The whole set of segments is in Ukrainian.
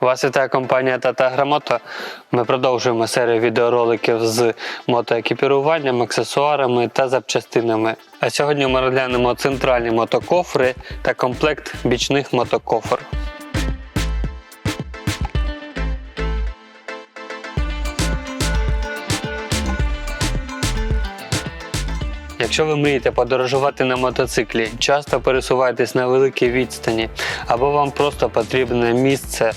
Вас вітає компанія Tata Грамота. Ми продовжуємо серію відеороликів з мотоекіпіруванням, аксесуарами та запчастинами. А сьогодні ми розглянемо центральні мотокофри та комплект бічних мотокофр. Якщо ви мрієте подорожувати на мотоциклі, часто пересуваєтесь на великій відстані, або вам просто потрібне місце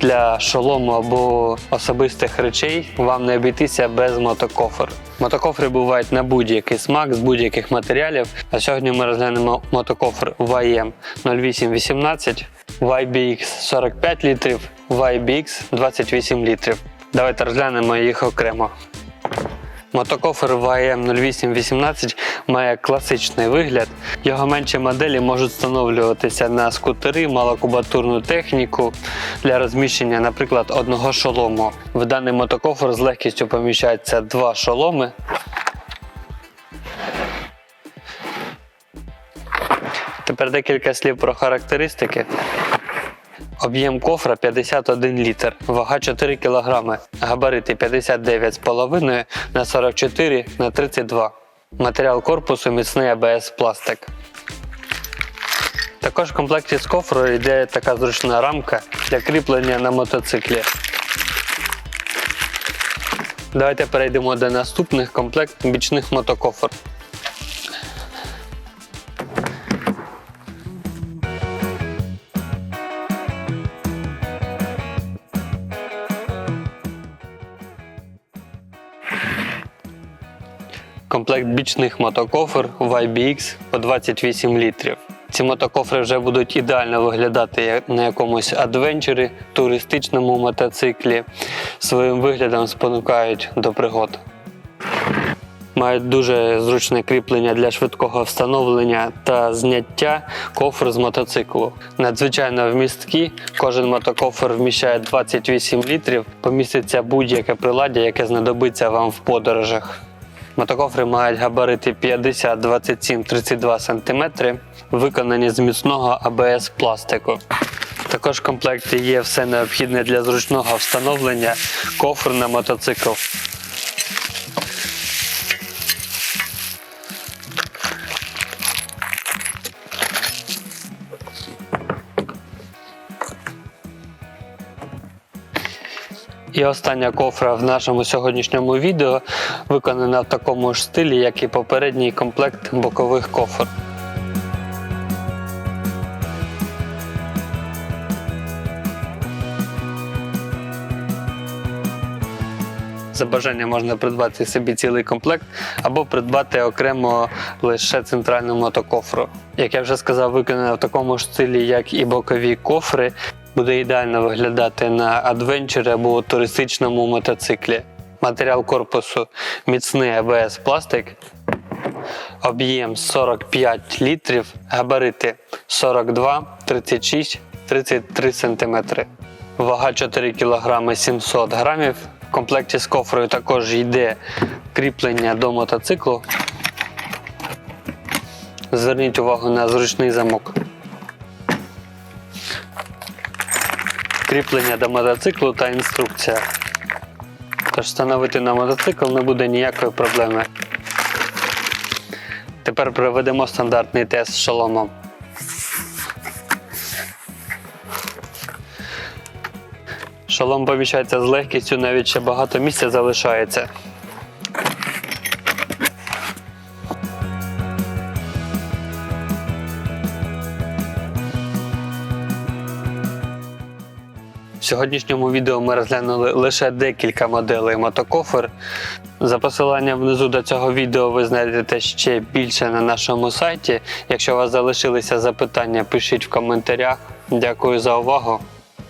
для шолому або особистих речей, вам не обійтися без мотокофр. Мотокофри бувають на будь-який смак з будь-яких матеріалів. А сьогодні ми розглянемо мотокофр YM 0818, YBX 45 літрів, YBX 28 літрів. Давайте розглянемо їх окремо. Мотокофер YM 0818 має класичний вигляд. Його менші моделі можуть встановлюватися на скутери, малокубатурну техніку для розміщення, наприклад, одного шолому. В даний мотокофер з легкістю поміщаються два шоломи. Тепер декілька слів про характеристики. Об'єм кофра 51 літр, вага 4 кг, габарити 59,5 на 44 на 32. Матеріал корпусу міцний АБС пластик. Також в комплекті з кофрою йде така зручна рамка для кріплення на мотоциклі. Давайте перейдемо до наступних комплект бічних мотокофр. Комплект бічних мотокофр YBX по 28 літрів. Ці мотокофри вже будуть ідеально виглядати як на якомусь адвенчері, туристичному мотоциклі. Своїм виглядом спонукають до пригод. Мають дуже зручне кріплення для швидкого встановлення та зняття кофр з мотоциклу. Надзвичайно вмісткі, кожен мотокофр вміщає 28 літрів, поміститься будь-яке приладдя, яке знадобиться вам в подорожах. Мотокофри мають габарити 50, 27, 32 см, виконані з міцного АБС пластику. Також в комплекті є все необхідне для зручного встановлення кофр на мотоцикл. І остання кофра в нашому сьогоднішньому відео виконана в такому ж стилі, як і попередній комплект бокових кофр. За бажанням можна придбати собі цілий комплект або придбати окремо лише центральну мотокофру. Як я вже сказав, виконана в такому ж стилі, як і бокові кофри, буде ідеально виглядати на адвенчері або туристичному мотоциклі. Матеріал корпусу міцний АБС пластик, об'єм 45 літрів, габарити 42, 36, 33 см. Вага 4 кг 700 грамів. В комплекті з кофрою також йде кріплення до мотоциклу. Зверніть увагу на зручний замок. Кріплення до мотоциклу та інструкція. Тож встановити на мотоцикл не буде ніякої проблеми. Тепер проведемо стандартний тест з шоломом. Шолом поміщається з легкістю, навіть ще багато місця залишається. В сьогоднішньому відео ми розглянули лише декілька моделей мотокофер. За посиланням внизу до цього відео ви знайдете ще більше на нашому сайті. Якщо у вас залишилися запитання, пишіть в коментарях. Дякую за увагу.